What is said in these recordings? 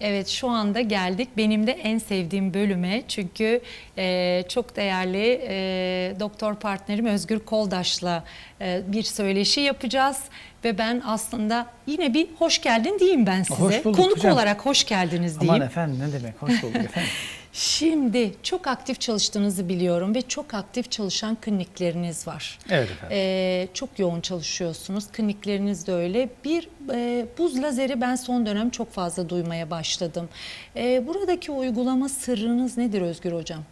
Evet şu anda geldik benim de en sevdiğim bölüme çünkü e, çok değerli e, doktor partnerim Özgür Koldaş'la e, bir söyleşi yapacağız ve ben aslında yine bir hoş geldin diyeyim ben size. Hoş bulduk Konuk hocam. olarak hoş geldiniz diyeyim. Aman efendim ne demek hoş bulduk efendim. Şimdi çok aktif çalıştığınızı biliyorum ve çok aktif çalışan klinikleriniz var. Evet efendim. Ee, çok yoğun çalışıyorsunuz. Klinikleriniz de öyle. Bir e, buz lazeri ben son dönem çok fazla duymaya başladım. Ee, buradaki uygulama sırrınız nedir Özgür Hocam?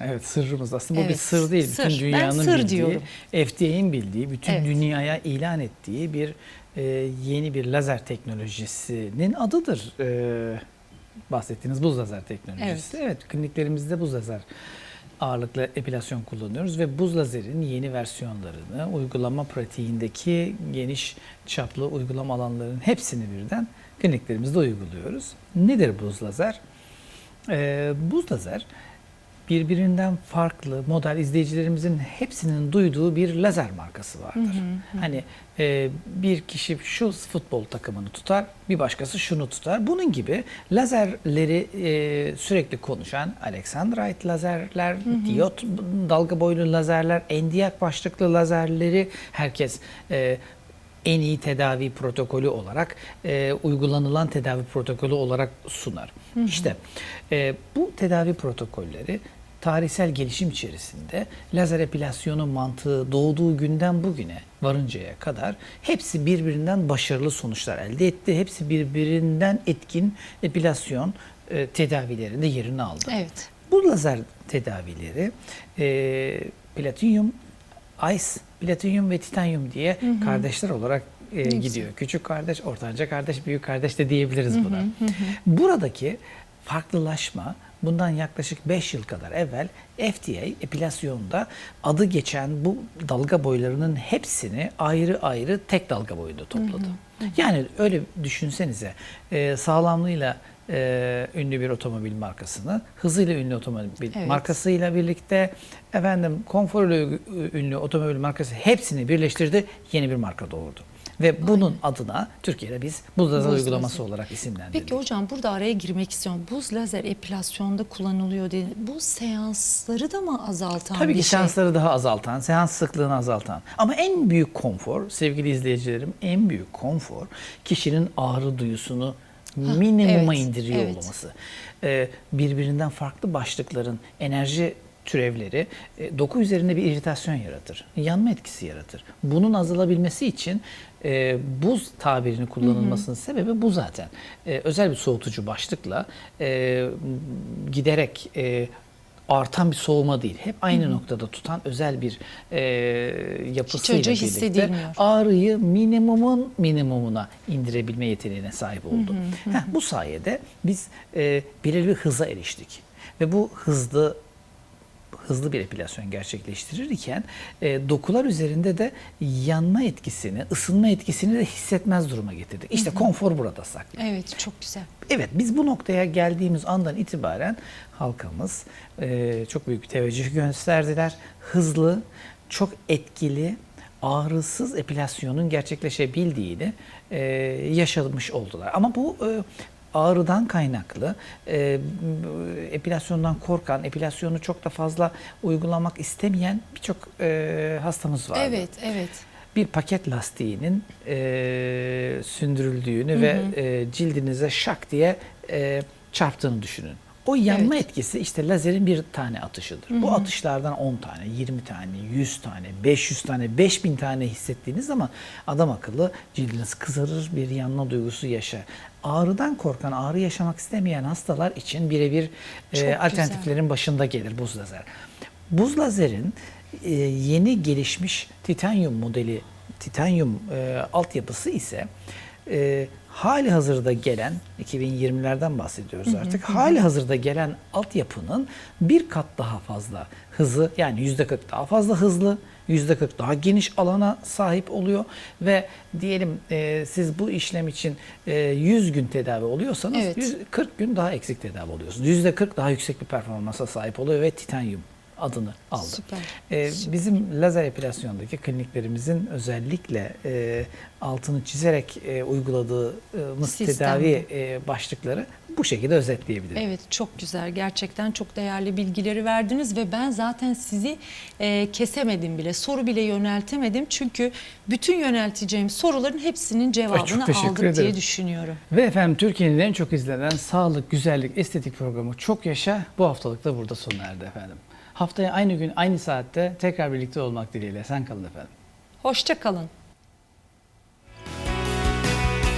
Evet sırrımız aslında bu bir Evet, sır değil. sır. Bütün Ben dünyanın sır bildiği, diyorum. FDA'nin bildiği, bütün Evet. dünyaya ilan ettiği bir e, yeni bir lazer teknolojisinin adıdır. E, bahsettiğiniz buz lazer teknolojisi. Evet. kliniklerimizde buz lazer ağırlıklı epilasyon kullanıyoruz ve buz lazerin yeni versiyonlarını uygulama pratiğindeki geniş çaplı uygulama alanlarının hepsini birden kliniklerimizde uyguluyoruz. Nedir buz lazer? Ee, buz lazer birbirinden farklı model izleyicilerimizin hepsinin duyduğu bir lazer markası vardır. Hani e, bir kişi şu futbol takımını tutar, bir başkası şunu tutar. Bunun gibi lazerleri e, sürekli konuşan Alexandrite lazerler, diyot dalga boylu lazerler, endiyak başlıklı lazerleri herkes e, en iyi tedavi protokolü olarak e, uygulanılan tedavi protokolü olarak sunar. İşte e, bu tedavi protokolleri tarihsel gelişim içerisinde lazer epilasyonu mantığı doğduğu günden bugüne varıncaya kadar hepsi birbirinden başarılı sonuçlar elde etti. Hepsi birbirinden etkin epilasyon e, tedavilerinde yerini aldı. Evet. Bu lazer tedavileri e, platinyum, ice, platinyum ve titanyum diye kardeşler olarak e, gidiyor. Küçük kardeş, ortanca kardeş, büyük kardeş de diyebiliriz buna. Buradaki farklılaşma bundan yaklaşık 5 yıl kadar evvel FDA epilasyonda adı geçen bu dalga boylarının hepsini ayrı ayrı tek dalga boyunda topladı. Yani öyle düşünsenize e, sağlamlığıyla e, ünlü bir otomobil markasını, hızıyla ünlü otomobil Evet. markasıyla birlikte efendim konforuyla ünlü otomobil markası hepsini birleştirdi, yeni bir marka doğurdu. Ve bunun adına Türkiye'de biz buz lazer Buz uygulaması lazer. olarak isimlendirdik. Peki hocam burada araya girmek istiyorum. Buz lazer epilasyonda kullanılıyor dedi. Bu seansları da mı azaltan Tabii bir ki şey? seansları daha azaltan, seans sıklığını azaltan. Ama en büyük konfor, sevgili izleyicilerim, en büyük konfor kişinin ağrı duyusunu minimuma evet, indiriyor evet. olması. Ee, birbirinden farklı başlıkların enerji türevleri e, doku üzerinde bir iritasyon yaratır. Yanma etkisi yaratır. Bunun azalabilmesi için e, buz tabirini kullanılmasının sebebi bu zaten. E, özel bir soğutucu başlıkla e, giderek e, artan bir soğuma değil. Hep aynı noktada tutan özel bir e, yapısıyla acı birlikte ağrıyı minimumun minimumuna indirebilme yeteneğine sahip oldu. Heh, bu sayede biz e, belirli bir hıza eriştik. Ve bu hızlı hızlı bir epilasyon gerçekleştirirken e, dokular üzerinde de yanma etkisini, ısınma etkisini de hissetmez duruma getirdik. İşte konfor burada saklı. Evet çok güzel. Evet biz bu noktaya geldiğimiz andan itibaren halkamız e, çok büyük bir teveccüh gösterdiler. Hızlı, çok etkili, ağrısız epilasyonun gerçekleşebildiğini e, yaşamış oldular. Ama bu e, ağrıdan kaynaklı, e, epilasyondan korkan, epilasyonu çok da fazla uygulamak istemeyen birçok e, hastamız var Evet evet. bir paket lastiğinin e, sündürüldüğünü ve e, cildinize şak diye e, çarptığını düşünün. O yanma Evet. etkisi işte lazerin bir tane atışıdır. Bu atışlardan 10 tane, 20 tane, 100 tane, 500 tane, 5000 tane hissettiğiniz zaman adam akıllı cildiniz kızarır, bir yanma duygusu yaşar. Ağrıdan korkan, ağrı yaşamak istemeyen hastalar için birebir e, güzel. alternatiflerin başında gelir buz lazer. Buz lazerin e, yeni gelişmiş titanyum modeli, titanyum e, altyapısı ise e, hali hazırda gelen, 2020'lerden bahsediyoruz artık, hali hazırda gelen altyapının bir kat daha fazla hızı yani %40 daha fazla hızlı, %40 daha geniş alana sahip oluyor ve diyelim e, siz bu işlem için e, 100 gün tedavi oluyorsanız Evet. 100 40 gün daha eksik tedavi oluyorsunuz. %40 daha yüksek bir performansa sahip oluyor ve titanyum adını aldı. Süper. Ee, Süper. bizim lazer epilasyondaki kliniklerimizin özellikle e, altını çizerek e, uyguladığımız Sistem tedavi e, başlıkları bu şekilde özetleyebilirim. Evet çok güzel gerçekten çok değerli bilgileri verdiniz ve ben zaten sizi e, kesemedim bile soru bile yöneltemedim çünkü bütün yönelteceğim soruların hepsinin cevabını teşekkür aldık diye ederim. düşünüyorum. Ve efendim Türkiye'nin en çok izlenen sağlık, güzellik, estetik programı Çok Yaşa bu haftalık da burada sona erdi efendim. Haftaya aynı gün aynı saatte tekrar birlikte olmak dileğiyle. Sen kalın efendim. Hoşça kalın.